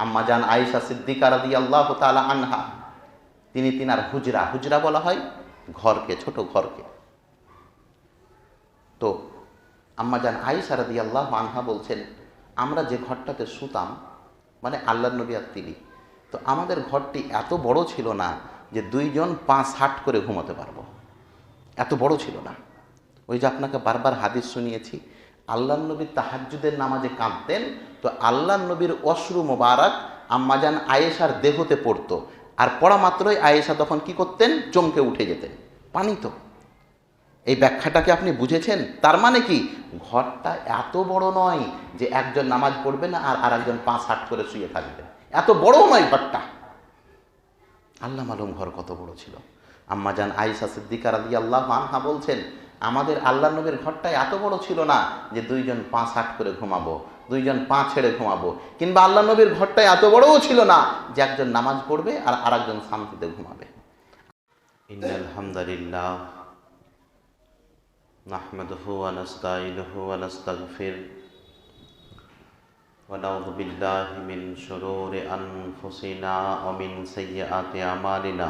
আম্মাজান আয়েশা সিদ্দিকা রাদি আল্লাহ তালা আনহা। তিনি তিনার হুজরা। হুজরা বলা হয় ঘরকে, ছোট ঘরকে। তো আম্মা আম্মাজান আয়েশা রাদি আল্লাহ আনহা বলছেন, আমরা যে ঘরটাতে শুতাম মানে আল্লাহ নবী আর তিনি, তো আমাদের ঘরটি এত বড় ছিল না যে দুইজন পাঁচ হাট করে ঘুমাতে পারব। এত বড় ছিল না। ওই যে আপনাকে বারবার হাদিস শুনিয়েছি আল্লাহ নবী তাহাজ্জুদের নামাজে কাঁদতেন, তো আল্লাহ নবীর অশ্রু মোবারক আম্মাজান আয়েশার দেহতে পড়তো। আর পড়া মাত্রই আয়েশা তখন কি করতেন? চমকে উঠে যেতেন। পানি তো। এই ব্যাখ্যাটাকে আপনি বুঝেছেন? তার মানে কি? ঘরটা এত বড় নয় যে একজন নামাজ পড়বে না আর আর একজন পাঁচ হাট করে শুয়ে থাকবে। এত বড় নয় ঘরটা। আল্লাহ মালুম ঘর কত বড় ছিল। আম্মাজান আয়েশা সিদ্দিকা রাদি আল্লাহ মানহা বলছেন আমাদের আল্লাহ নবীর ঘরটা এত বড় ছিল না যে দুইজন পাঁচ হাট করে ঘুমাবো দুইজন পাঁচ ছেড়ে ঘুমাবো কিংবা আল্লাহ নবীর ঘরটা এত বড়ও ছিল না যে একজন নামাজ পড়বে আর আরেকজন শান্তিতে ঘুমাবে আলহামদুলিল্লাহ نحمده ونستعينه ونستغفر ونعوذ بالله من شرور أنفسنا ومن سيئات أعمالنا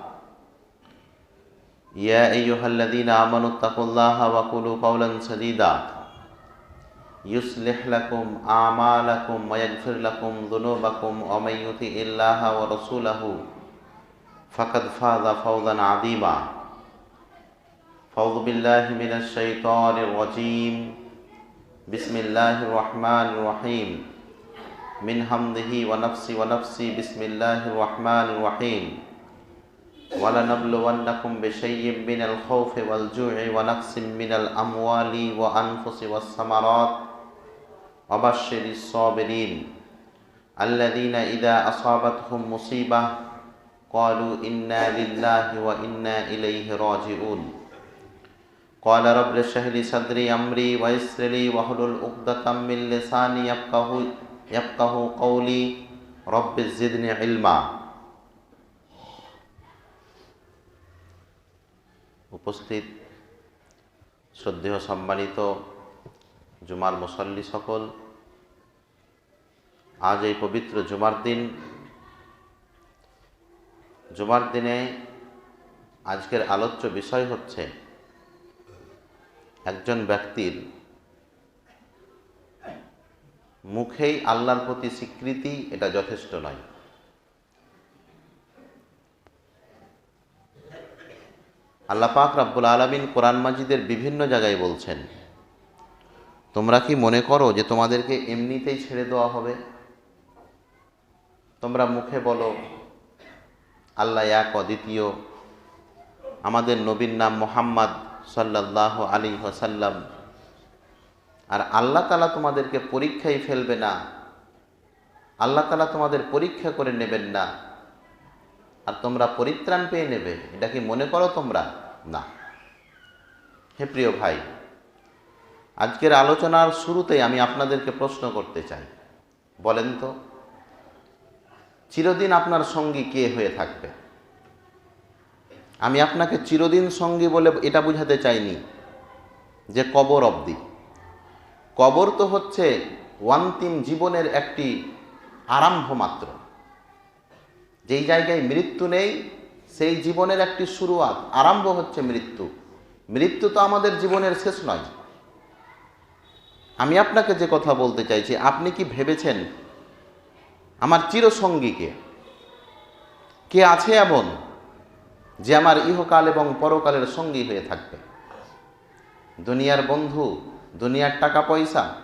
يا أيها الذين آمنوا اتقوا الله وقولوا قولا سديدا. يصلح لكم أعمالكم ويغفر لكم ذنوبكم ومن يطع الله ورسوله فقد فاز فوزا عظيما. فأعوذ بالله من الشيطان الرجيم. بسم الله الرحمن الرحيم. من حمده ونفسي ونفسي بسم الله الرحمن الرحيم. ولنبلونكم بشيء من الخوف والجوع ونقص من الأموال وأنفس والثمرات. وبشر الصابرين الذين إذا أصابتهم مصيبة قالوا إنا لله وإنا إليه راجعون. قال رب اشرح لي صدري أمري ويسر لي واحلل عقدة من لساني يفقه يفقه قولي. رب زدني علما. উপস্থিত, শ্রদ্ধেয় সম্মানিত জুমার মুসল্লি সকল। আজ এই পবিত্র জুমার দিন। জুমার দিনে আজকের আলোচ্য বিষয় হচ্ছে একজন ব্যক্তির মুখেই আল্লাহর প্রতি স্বীকৃতি, এটা যথেষ্ট নয়। আল্লাহ পাক রাব্বুল আলমিন কোরআন মাজিদের বিভিন্ন জায়গায় বলছেন, তোমরা কি মনে করো যে তোমাদেরকে এমনিতেই ছেড়ে দেওয়া হবে? তোমরা মুখে বলো, আল্লাহ এক অদ্বিতীয়। আমাদের নবীর নাম মোহাম্মদ সাল্লাহ আলী ওসাল্লাম আর আল্লাহ তালা তোমাদেরকে পরীক্ষায় ফেলবে না। আল্লাহ তালা তোমাদের পরীক্ষা করে নেবেন না। আর তোমরা পরিত্রাণ পেয়ে নেবে। এটা কি মনে করো তোমরা? না। হে প্রিয় ভাই, আজকের আলোচনার শুরুতেই আমি আপনাদেরকে প্রশ্ন করতে চাই। বলেন তো, চিরদিন আপনার সঙ্গী কে হয়ে থাকবে? আমি আপনাকে চিরদিন সঙ্গী বলে এটা বুঝাতে চাইনি, যে কবর অবধি। কবর তো হচ্ছে ওয়ান্তিম জীবনের একটি আরম্ভ মাত্র। যেই জায়গায় মৃত্যু নেই, সেই জীবনের একটি শুরুয়াত, আরম্ভ হচ্ছে মৃত্যু। মৃত্যু তো আমাদের জীবনের শেষ নয়। আমি আপনাকে যে কথা বলতে চাইছি, আপনি কি ভেবেছেন আমার চিরসঙ্গীকে? কে আছে এমন যে আমার ইহকাল এবং পরকালের সঙ্গী হয়ে থাকবে? দুনিয়ার বন্ধু, দুনিয়ার টাকা পয়সা,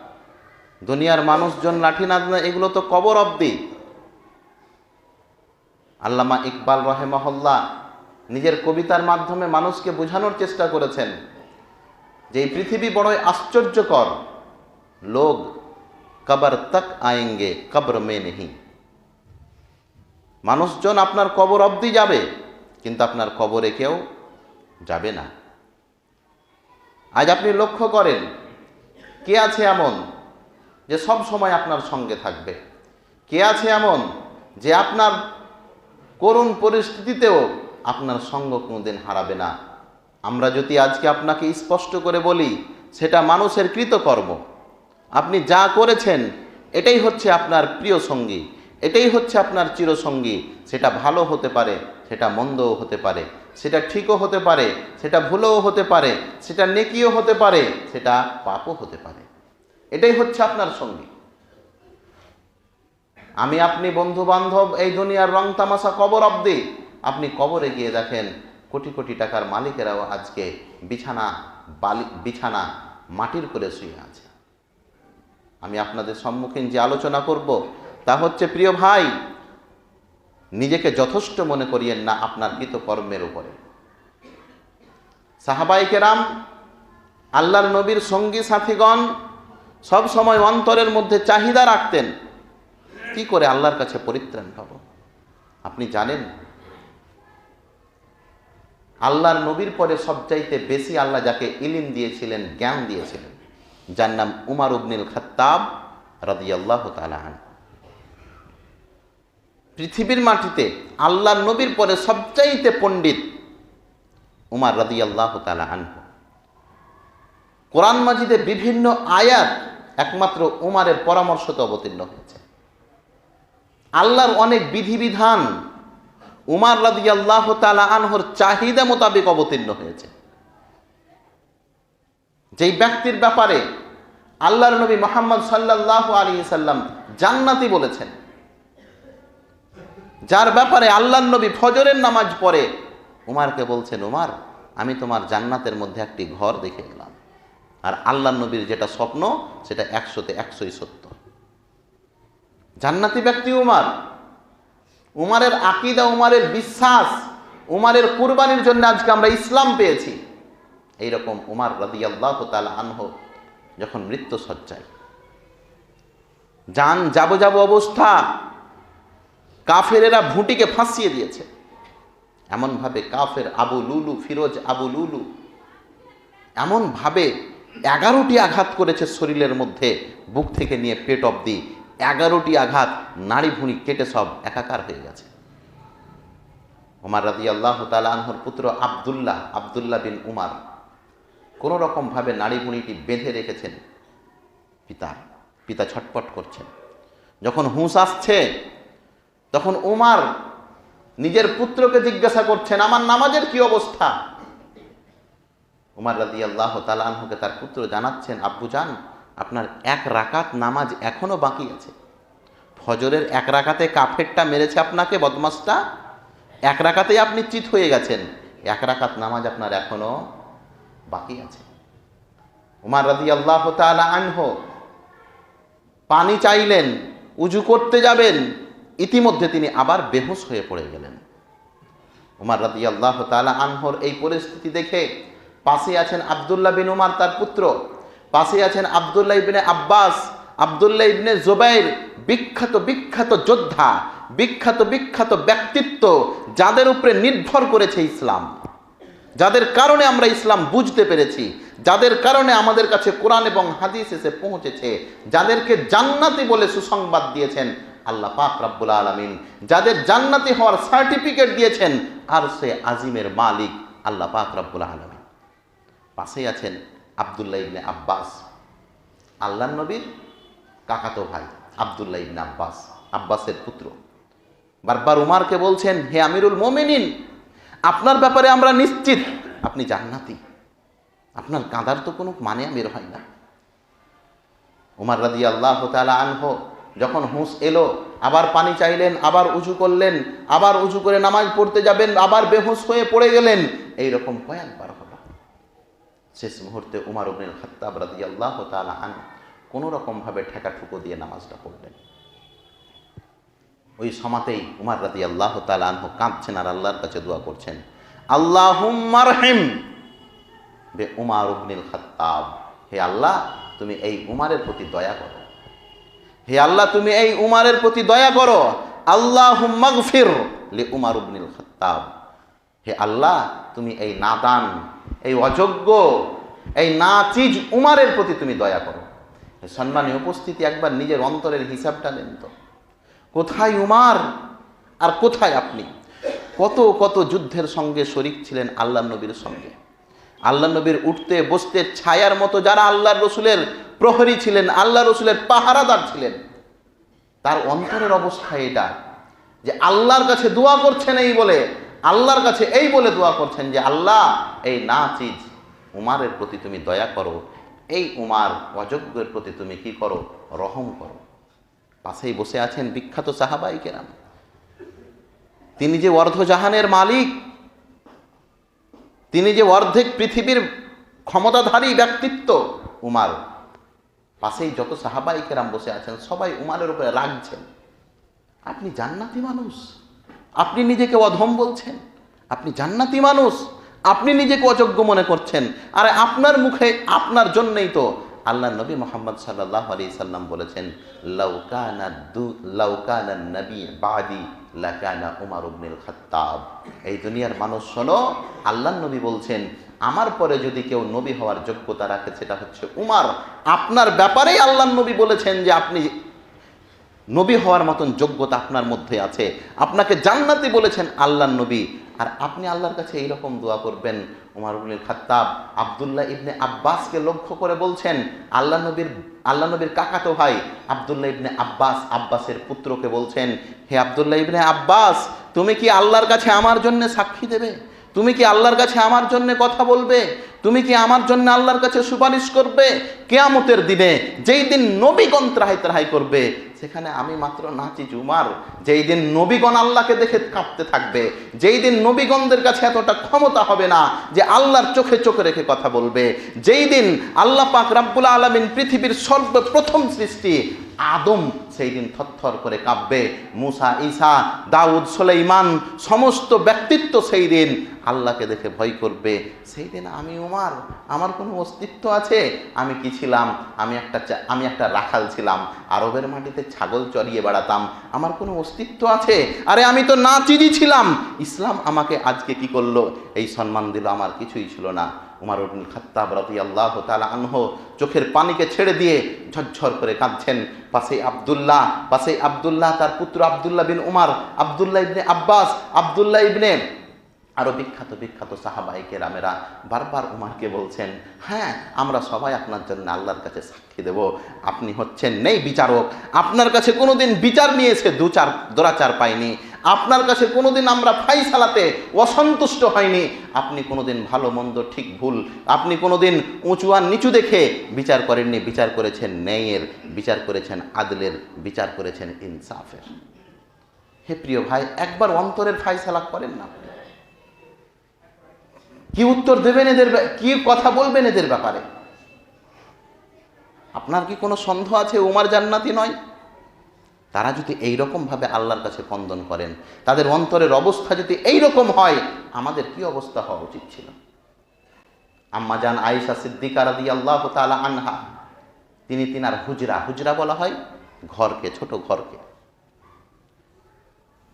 দুনিয়ার মানুষজন লাঠি না এগুলো তো কবর অব্দি আল্লামা ইকবাল রহেমহল্লা নিজের কবিতার মাধ্যমে মানুষকে বোঝানোর চেষ্টা করেছেন যে এই পৃথিবী বড়ই আশ্চর্যকর। লোক কবর তক আয়েঙ্গে, কবর মে নেহি। মানুষজন আপনার কবর অবধি যাবে, কিন্তু আপনার কবরে কেউ যাবে না। আজ আপনি লক্ষ্য করেন, কে আছে এমন যে সব সময় আপনার সঙ্গে থাকবে? কে আছে এমন যে আপনার করুণ পরিস্থিতিতেও আপনার সঙ্গ কোনোদিন হারাবে না। আমরা যদি আজকে আপনাকে স্পষ্ট করে বলি, সেটা মানুষের কৃতকর্ম। আপনি যা করেছেন, এটাই হচ্ছে আপনার প্রিয় সঙ্গী, এটাই হচ্ছে আপনার চিরসঙ্গী। সেটা ভালো হতে পারে, সেটা মন্দও হতে পারে, সেটা ঠিকও হতে পারে, সেটা ভুলও হতে পারে, সেটা নেকিও হতে পারে, সেটা পাপও হতে পারে। এটাই হচ্ছে আপনার সঙ্গী। আমি আপনি বন্ধু বান্ধব এই দুনিয়ার রং তামাশা কবর অব্দি আপনি কবরে গিয়ে দেখেন কোটি কোটি টাকার মালিকেরাও আজকে বিছানা, বালি, বিছানা মাটির করে শুয়ে আছে। আমি আপনাদের সম্মুখীন যে আলোচনা করব, তা হচ্ছে, প্রিয় ভাই, নিজেকে যথেষ্ট মনে করিয়েন না আপনার কৃতকর্মের উপরে। সাহাবাইকেরাম আল্লাহর নবীর সঙ্গী সাথীগণ সব সময় অন্তরের মধ্যে চাহিদা রাখতেন। কি করে আল্লাহর কাছে পরিত্রাণ পাব? আপনি জানেন? আল্লাহর নবীর পরে সবচাইতে বেশি আল্লাহ যাকে ইলিম দিয়েছিলেন, জ্ঞান দিয়েছিলেন, যার নাম উমার উবনিল খাত্তাব রাদিয়াল্লাহ তালাহান পৃথিবীর মাটিতে আল্লাহর নবীর পরে সবচাইতে পণ্ডিত উমার রাদিয়াল্লাহ তালা আনহু। কোরআন মাজিদে বিভিন্ন আয়াত একমাত্র উমারের পরামর্শতে অবতীর্ণ হয়েছে। আল্লাহর অনেক বিধিবিধান উমার আল্লাহ তালা আনহর চাহিদা মোতাবেক অবতীর্ণ হয়েছে। যেই ব্যক্তির ব্যাপারে আল্লাহর নবী মোহাম্মদ সাল্লাহ আলী সাল্লাম জান্নাতি বলেছেন, যার ব্যাপারে আল্লাহর নবী ফজরের নামাজ পড়ে, উমারকে বলছেন, উমার, আমি তোমার জান্নাতের মধ্যে একটি ঘর দেখে এলাম। আর আল্লাহ নবীর যেটা স্বপ্ন, সেটা একশোতে একশোই সত্য। জান্নাতি ব্যক্তি উমার। উমারের আকিদা, উমারের বিশ্বাস, উমারের কুরবানির জন্য আজকে আমরা ইসলাম পেয়েছি। এইরকম উমার রাদি আল্লাহ আনহ যখন মৃত্যু সজ্জায় যান যাব যাব অবস্থা। কাফেরেরা ভুঁটিকে ফাঁসিয়ে দিয়েছে। এমনভাবে কাফের আবু লুলু, ফিরোজ আবু লুলু এমনভাবে এগারোটি আঘাত করেছে শরীরের মধ্যে, বুক থেকে নিয়ে পেট অব্দি এগারোটি আঘাত নাড়ি ভুঁড়ি কেটে সব একাকার হয়ে গেছে। উমার রাজি আল্লাহ তালাহর পুত্র আবদুল্লাহ আবদুল্লাহ বিন উমার, কোনো রকমভাবে নাড়ি ভুঁড়িটি বেঁধে রেখেছেন পিতা পিতা ছটপট করছেন। যখন হুঁশ আসছে, তখন উমার নিজের পুত্রকে জিজ্ঞাসা করছেন, আমার নামাজের কি অবস্থা? উমার রাজি আল্লাহ তালাহকে তার পুত্র জানাচ্ছেন, আব্বু, যান। আপনার এক রাকাত নামাজ এখনও বাকি আছে। ফজরের এক রাকাতে কাফেরটা মেরেছে আপনাকে, বদমাসটা? এক রাকাতেই আপনি চিত হয়ে গেছেন। এক রাকাত নামাজ আপনার এখনও বাকি আছে। উমার রাজি আল্লাহ তালা আনহ, পানি চাইলেন, উজু করতে যাবেন, ইতিমধ্যে তিনি আবার বেহুশ হয়ে পড়ে গেলেন। উমার রাদি আল্লাহ তালা আনহর এই পরিস্থিতি দেখে পাশে আছেন আবদুল্লাহ বিন উমার, তার পুত্র। পাশে আছেন আবদুল্লাহ ইবনে আব্বাস, আবদুল্লাহ ইবনে জোবাইর, বিখ্যাত বিখ্যাত যোদ্ধা, বিখ্যাত বিখ্যাত ব্যক্তিত্ব যাদের উপরে নির্ভর করেছে ইসলাম। যাদের কারণে আমরা ইসলাম বুঝতে পেরেছি, যাদের কারণে আমাদের কাছে কোরআন এবং হাদিস এসে পৌঁছেছে, যাদেরকে জান্নাতি বলে সুসংবাদ দিয়েছেন আল্লাহ পাক রাব্বুল আলমিন। যাদের জান্নাতি হওয়ার সার্টিফিকেট দিয়েছেন আর সে আজিমের মালিক আল্লাহ পাক রাব্বুল আলমিন। পাশেই আছেন আবদুল্লাহ ইবনে আব্বাস। আল্লাহ নবীর কাকাতো ভাই আবদুল্লাহ ইবনে আব্বাস, আব্বাসের পুত্র। বারবার উমারকে বলছেন, হে আমিরুল মোমিনিন, আপনার ব্যাপারে আমরা নিশ্চিত, আপনি জান্নাতি। আপনার কাঁদার তো কোনো মানে আমির হয় না। উমার রাদি আল্লাহ তালা আনহ যখন হুঁশ এলো, আবার পানি চাইলেন, আবার উঁচু করলেন, আবার উঁচু করে নামাজ পড়তে যাবেন, আবার বেহুশ হয়ে পড়ে গেলেন এই রকম কয়েকবার হলো। শেষ মুহূর্তে উমার উবনিল খাত্তাব রাদি আল্লাহ তালা আন কোনো রকমভাবে ঠেকা ঠুকো দিয়ে নামাজটা পড়লেন। ওই সমাতেই উমার রাদি আল্লাহ তালা আনহু কাঁদছেন আর আল্লাহর কাছে দোয়া করছেন আল্লাহ বে উমার উবনিল খাত্তাব হে আল্লাহ, তুমি এই উমারের প্রতি দয়া করো। হে আল্লাহ, তুমি এই উমারের প্রতি দয়া করো। আল্লাহ লে উমার খাত্তাব হে আল্লাহ, তুমি এই নাদান এই অযোগ্য, এই না চিজ উমারের প্রতি তুমি দয়া করো। হে সম্মানীয় উপস্থিতি একবার নিজের অন্তরের হিসাবটা নেন তো। কোথায় উমার আর কোথায় আপনি? কত কত যুদ্ধের সঙ্গে শরিক ছিলেন আল্লাহ নবীর সঙ্গে। আল্লাহ নবীর উঠতে, বসতে, ছায়ার মতো যারা আল্লাহর রসুলের প্রহরী ছিলেন, আল্লাহ রসুলের পাহারাদার ছিলেন, তার অন্তরের অবস্থা এটা যে আল্লাহর কাছে দোয়া করছেন এই বলে আল্লাহর কাছে এই বলে দোয়া করছেন যে, আল্লাহ, এই না চিজ উমারের প্রতি তুমি দয়া করো। এই উমার অযোগ্যের প্রতি তুমি কি করো? রহম করো। পাশেই বসে আছেন বিখ্যাত সাহাবাই কেরাম। তিনি যে অর্ধজাহানের মালিক, তিনি যে অর্ধেক পৃথিবীর ক্ষমতাধারী ব্যক্তিত্ব উমার, পাশেই যত সাহাবাই কেরাম বসে আছেন, সবাই উমারের উপরে রাগছেন আপনি জান্নাতি মানুষ। আপনি নিজেকে অধম বলছেন, আপনি জান্নাতি মানুষ, আপনি নিজেকে অযোগ্য মনে করছেন, আরে আপনার মুখে আপনার জন্যই তো আল্লাহ নবী মোহাম্মদ সাল্লাহ আলি সাল্লাম বলেছেন লাউকানা দু নবী বাদি লাকানা উমার উবনিল খাত্তাব। এই দুনিয়ার মানুষ শোনো আল্লাহ নবী বলছেন, আমার পরে যদি কেউ নবী হওয়ার যোগ্যতা রাখে সেটা হচ্ছে উমার। আপনার ব্যাপারেই আল্লাহ নবী বলেছেন যে আপনি নবী হওয়ার মতন যোগ্যতা আপনার মধ্যে আছে। আপনাকে জান্নাতি বলেছেন আল্লাহ নবী। আর আপনি আল্লাহর কাছে এইরকম দোয়া করবেন। উমার উবনুল খাত্তাব, আবদুল্লাহ ইবনে আব্বাসকে লক্ষ্য করে বলছেন আল্লাহ নবীর আল্লাহ নবীর কাকাতো ভাই। আবদুল্লাহ ইবনে আব্বাস আব্বাসের পুত্রকে বলছেন, হে আবদুল্লাহ ইবনে আব্বাস, তুমি কি আল্লাহর কাছে আমার জন্য সাক্ষী দেবে? তুমি কি আল্লাহর কাছে আমার জন্য কথা বলবে? তুমি কি আমার জন্য আল্লাহর কাছে সুপারিশ করবে? কেয়ামতের দিনে যেই দিন নবীগণ ত্রাহাই ত্রাহাই করবে সেখানে আমি মাত্র নাচি জুমার। যেই দিন নবীগণ আল্লাহকে দেখে কাঁপতে থাকবে, যেই দিন নবীগণদের কাছে এতটা ক্ষমতা হবে না যে আল্লাহর চোখে চোখে রেখে কথা বলবে, যেই দিন আল্লাহ পাক রাব্বুল আলমিন পৃথিবীর সর্বপ্রথম সৃষ্টি আদম সেই দিন থরথর করে কাঁপবে। মুসা, ঈসা, দাউদ, সোলাইমান, সমস্ত ব্যক্তিত্ব সেই দিন আল্লাহকে দেখে ভয় করবে। সেই দিন আমি উমার, আমার কোনো অস্তিত্ব আছে? আমি কি ছিলাম? আমি একটা আমি একটা রাখাল ছিলাম। আরবের মাটিতে ছাগল চড়িয়ে বেড়াতাম। আমার কোনো অস্তিত্ব আছে? আরে আমি তো না চিনি ছিলাম। ইসলাম আমাকে আজকে কি করল? এই সম্মান দিল আমার কিছুই ছিল না। উমার উবনুল খাত্তাব রাদি আল্লাহ তালা আনহ চোখের পানিকে ছেড়ে দিয়ে ঝরঝর করে কাঁদছেন। পাশে আবদুল্লাহ পাশে আবদুল্লাহ, তার পুত্র আবদুল্লাহ বিন উমার, আবদুল্লাহ ইবনে আব্বাস, আবদুল্লাহ ইবনে আরও বিখ্যাত বিখ্যাত সাহাবাই কেরামেরা বারবার উমারকে বলছেন হ্যাঁ আমরা সবাই আপনার জন্য আল্লাহর কাছে সাক্ষী দেব। আপনি হচ্ছেন নেই বিচারক। আপনার কাছে কোনোদিন বিচার নিয়েছে দু চার দোরাচার পাইনি। আপনার কাছে কোনোদিন আমরা ফাই ফাইসালাতে অসন্তুষ্ট হয়নি। আপনি কোনোদিন ভালো, মন্দ, ঠিক ভুল, আপনি কোনোদিন উঁচু আর নিচু দেখে বিচার করেননি, বিচার করেছেন ন্যায়ের, বিচার করেছেন আদলের, বিচার করেছেন ইনসাফের। হে প্রিয় ভাই, একবার অন্তরের ফাই ফাইসালা করেন না। কি উত্তর দেবেন এদের কি কথা বলবেন এদের ব্যাপারে? আপনার কি কোনো সন্দেহ আছে? উমার জান্নাতি নয়? তারা যদি এই ভাবে আল্লাহর কাছে কন্দন করেন, তাদের অন্তরের অবস্থা যদি এই রকম হয়, আমাদের কি অবস্থা হওয়া উচিত ছিল? আম্মা জান আয়েশা সিদ্দিকা আল্লাহ তালা আনহা, তিনি তিনার হুজরা হুজরা বলা হয় ঘরকে, ছোট ঘরকে।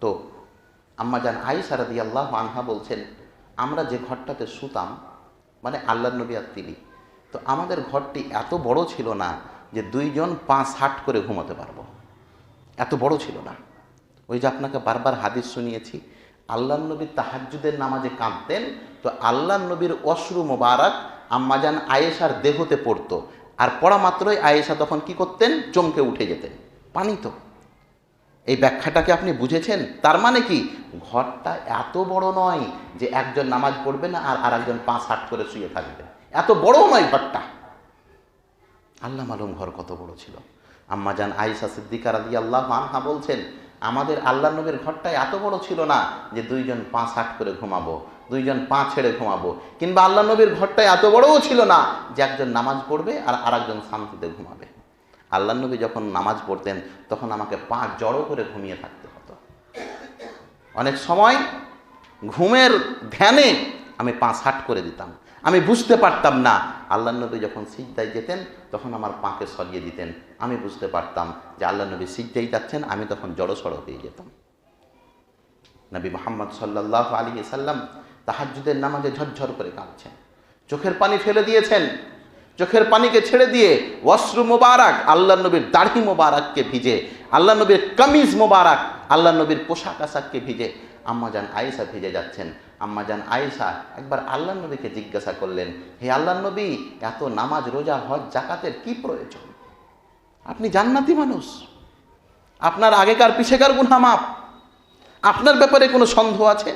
তো আম্মা জান আয়েশা রাদি আল্লাহ আনহা বলছেন, আমরা যে ঘরটাতে শুতাম মানে আল্লাহ নবী আর তিনি, তো আমাদের ঘরটি এত বড় ছিল না যে দুইজন পাঁচ হাট করে ঘুমাতে পারব। এত বড় ছিল না। ওই যে আপনাকে বারবার হাদিস শুনিয়েছি, আল্লাহ নবী তাহাজ্জুদের নামাজে কাঁদতেন, তো আল্লাহ নবীর অশ্রু মোবারক আম্মাজান আয়েশার দেহতে পড়তো। আর পড়া মাত্রই আয়েশা তখন কি করতেন? চমকে উঠে যেতেন। পানি তো। এই ব্যাখ্যাটাকে আপনি বুঝেছেন? তার মানে কি? ঘরটা এত বড় নয় যে একজন নামাজ পড়বে না আর আরেকজন পাঁচ হাট করে শুয়ে থাকবে। এত বড় নয় ঘরটা। আল্লাহ মালুম ঘর কত বড় ছিল। আম্মাজান আয়েশা সিদ্দিকার রাদি আল্লাহ আনহা বলছেন, আমাদের আল্লাহ নবীর ঘরটা এত বড় ছিল না যে দুইজন পাঁচ আট করে ঘুমাবো, দুইজন পা ছেড়ে ঘুমাবো, কিংবা আল্লাহ নবীর ঘরটা এত বড়ও ছিল না যে একজন নামাজ পড়বে আর আরেকজন শান্তিতে ঘুমাবে। আল্লাহ নবী যখন নামাজ পড়তেন, তখন আমাকে পা জড়ো করে ঘুমিয়ে থাকতে হতো। অনেক সময় ঘুমের ধ্যানে আমি পাঁচ ষাট করে দিতাম। আমি বুঝতে পারতাম না। আল্লাহ নবী যখন সিজদায় যেতেন, তখন আমার পাকে সরিয়ে দিতেন। আমি বুঝতে পারতাম যে আল্লাহ নবী সিজদাই যাচ্ছেন, আমি তখন জড়ো সড়ো হয়ে যেতাম। নবী মোহাম্মদ সাল্লাহ আলী সাল্লাম তাহাজ্জুদের নামাজে ঝরঝর করে কাঁদছেন। চোখের পানি ফেলে দিয়েছেন। চোখের পানিকে ছেড়ে দিয়ে ওয়াসরু মোবারক আল্লাহ নবীর দাড়ি মোবারককে ভিজে আল্লাহ নবীর কামিজ মোবারক আল্লাহ নবীর পোশাক আশাককে ভিজে আম্মাজান আয়েশা ভিজে যাচ্ছেন। আম্মাজান আয়েশা একবার আল্লাহ নবীকে জিজ্ঞাসা করলেন, হে আল্লাহ নবী, এত নামাজ, রোজা, হজ জাকাতের কি প্রয়োজন? আপনি জান্নাতি মানুষ। আপনার আগেকার পিছেকার গুনা মাপ আপনার ব্যাপারে কোনো সন্দেহ আছে?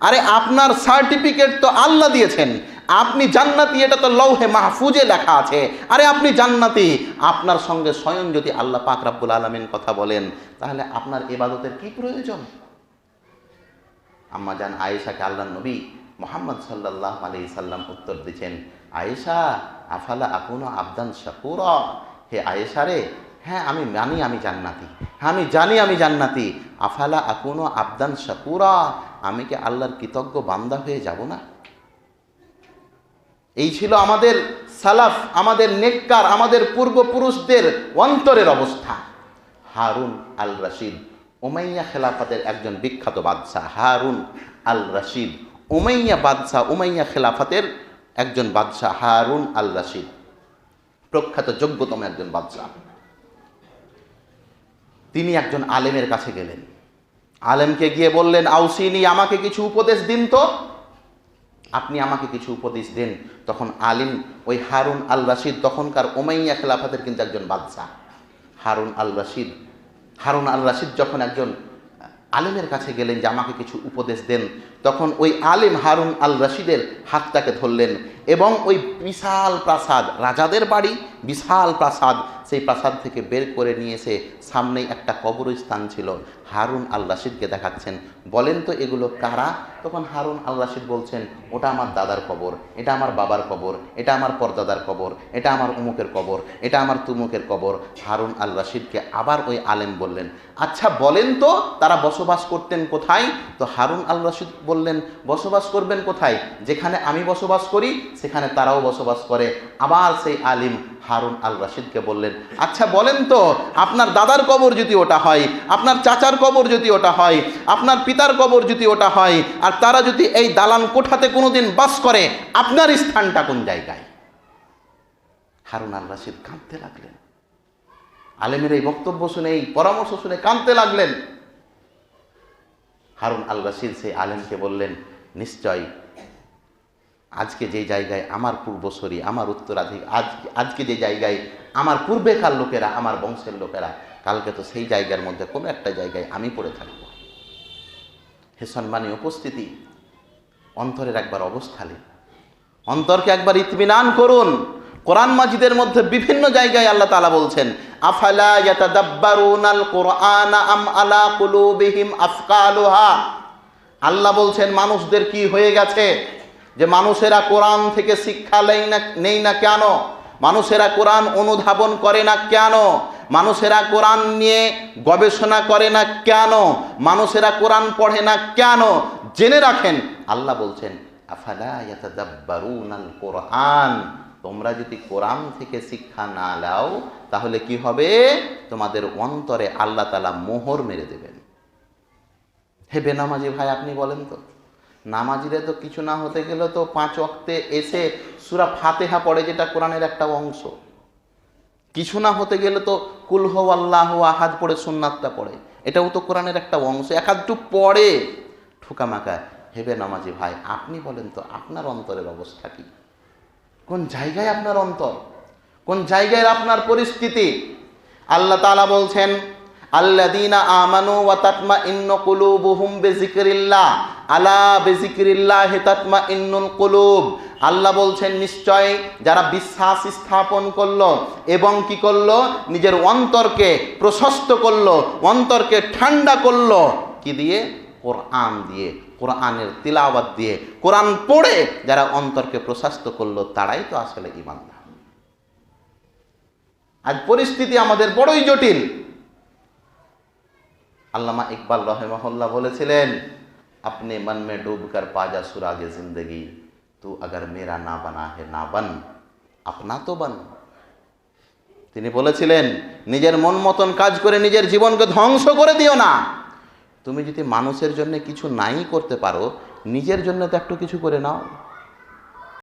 আরে, আপনার সার্টিফিকেট তো আল্লাহ দিয়েছেন। আপনি জান্নাতি, এটা তো লৌহে মাহফুজে লেখা আছে। আরে, আপনি জান্নাতি। আপনার সঙ্গে স্বয়ং যদি আল্লাহ পাক রাব্বুল আলমিন কথা বলেন, তাহলে আপনার এবাদতের কি প্রয়োজন? আম্মা জান আয়েশাকে আল্লাহ নবী মোহাম্মদ সাল্লাহ আলি সাল্লাম উত্তর দিচ্ছেন, আয়েশা, আফালা আপুনো আবদান শাকুর? হে আয়েশা রে হ্যাঁ আমি মানি আমি জান্নাতি। হ্যাঁ আমি জানি আমি জান্নাতি। আফালা আকুনো আবদান শাকুরা? আমি কি আল্লাহর কৃতজ্ঞ বান্দা হয়ে যাব না? এই ছিল আমাদের সালাফ, আমাদের নেককার, আমাদের পূর্বপুরুষদের অন্তরের অবস্থা। হারুন আল রশিদ উমাইয়া খেলাফতের একজন বিখ্যাত বাদশাহ হারুন আল রশিদ উমাইয়া বাদশাহ, উমাইয়া খেলাফাতের একজন বাদশাহ হারুন আল রশিদ প্রখ্যাত, যোগ্যতম একজন বাদশাহ। তিনি একজন আলেমের কাছে গেলেন। আলেমকে গিয়ে বললেন, আউসিনি, আমাকে কিছু উপদেশ দিন তো। আপনি আমাকে কিছু উপদেশ দেন। তখন আলিম, ওই হারুন আল রাশিদ তখনকার ওমাইয়া খেলাফাতের কিন্তু একজন বাদশাহ। Harun al Rashid Harun al Rashid যখন একজন আলেমের কাছে গেলেন যে আমাকে কিছু উপদেশ দেন, তখন ওই আলেম হারুন আল রাশিদের হাতটাকে ধরলেন এবং ওই বিশাল প্রাসাদ, রাজাদের বাড়ি, বিশাল প্রাসাদ, সেই প্রাসাদ থেকে বের করে নিয়ে এসে সামনেই একটা কবরস্থান ছিল। হারুন আল রাশিদকে দেখাচ্ছেন। বলেন তো এগুলো কারা? তখন হারুন আল রাশিদ বলছেন, ওটা আমার দাদার কবর, এটা আমার বাবার কবর, এটা আমার পরদাদার কবর, এটা আমার উমুকের কবর, এটা আমার তুমুকের কবর। হারুন আল রাশিদকে আবার ওই আলেম বললেন আচ্ছা বলেন তো, তারা বসবাস করতেন কোথায়? তো হারুন আল রাশিদ বললেন, বসবাস করবেন কোথায়? যেখানে আমি বসবাস করি সেখানে তারাও বসবাস করে। আবার সেই আলিম হারুন আল রাশিদকে বললেন আচ্ছা বলেন তো, আপনার দাদার কবর যদি ওটা হয়, আপনার চাচার কবর যদি ওটা হয়, আপনার পিতার কবর যদি ওটা হয়, আর তারা যদি এই দালান কোঠাতে কোনোদিন বাস করে, আপনার স্থানটা কোন জায়গায়? হারুন আল রাশিদ কাঁদতে লাগলেন। আলেমের এই বক্তব্য শুনে, এই পরামর্শ শুনে কাঁদতে লাগলেন। হারুন আল রাশিদ সেই আলেমকে বললেন, নিশ্চয় আজকে যে জায়গায় আমার পূর্বসরী, আমার উত্তরাধিক, আজ, আজকে যে জায়গায় আমার পূর্বেকার লোকেরা, আমার বংশের লোকেরা, কালকে তো সেই জায়গার মধ্যে কোনো একটা জায়গায় আমি পড়ে থাকব। হে সম্মানী উপস্থিতি, অন্তরের একবার অবস্থা নেই অন্তরকে একবার ইতমিনান করুন। কোরআন মাজিদের মধ্যে বিভিন্ন জায়গায় আল্লাহ তালা বলছেন, আফালা আলা আল্লাহ বলছেন, মানুষদের কি হয়ে গেছে? যে মানুষেরা কোরআন থেকে শিক্ষা নেই না নেই না কেন? মানুষেরা কোরআন অনুধাবন করে না কেন? মানুষেরা কোরআন নিয়ে গবেষণা করে না কেন? মানুষেরা কোরআন পড়ে না কেন? জেনে রাখেন, আল্লাহ বলছেন কোরআন তোমরা যদি কোরআন থেকে শিক্ষা না লাও তাহলে কি হবে? তোমাদের অন্তরে আল্লাহ তালা মোহর মেরে দেবেন। হে বেনামাজি ভাই, আপনি বলেন তো। নামাজিরে তো কিছু না হতে গেলে তো পাঁচ অক্তে এসে সুরা ফাতেহা পড়ে, যেটা কোরআনের একটা অংশ। কিছু না হতে গেলে তো কুলহ আল্লাহ আহাদ পড়ে, সুন্নাতটা পড়ে। এটাও তো কোরআনের একটা অংশ। একাধটু পড়ে ঠোকামাকা হেবে নামাজি ভাই, আপনি বলেন তো, আপনার অন্তরের অবস্থা কি? কোন জায়গায় আপনার অন্তর? কোন জায়গায় আপনার পরিস্থিতি? আল্লাহ তাআলা বলছেন আল্লাদিনা আমানু ওয়া ইন্নু কুলুবুহুম বিযিকরিল্লাহ। আলা বিযিকরিল্লাহ তাতমা ইন্নুল কুলুব। আল্লাহ বলছেন, নিশ্চয় যারা বিশ্বাস স্থাপন করল এবং কি করল? নিজের অন্তরকে প্রশস্ত করল, অন্তরকে ঠান্ডা করল। কি দিয়ে? কোরআন দিয়ে, কোরআনের তিলাওয়াত দিয়ে। কোরআন পড়ে যারা অন্তরকে প্রশস্ত করল, তারাই তো আসলে ইমানদার আজ পরিস্থিতি আমাদের বড়ই জটিল। আল্লামা ইকবাল রহেমহল্লা বলেছিলেন, আপনি মন মে ডুবকর পাজা সুরাগে জিন্দগি, তু আগর মেরা না বানা হে না বান, আপনা তো বান। তিনি বলেছিলেন, নিজের মন মতন কাজ করে নিজের জীবনকে ধ্বংস করে দিও না। তুমি যদি মানুষের জন্য কিছু নাই করতে পারো, নিজের জন্য তো একটু কিছু করে নাও।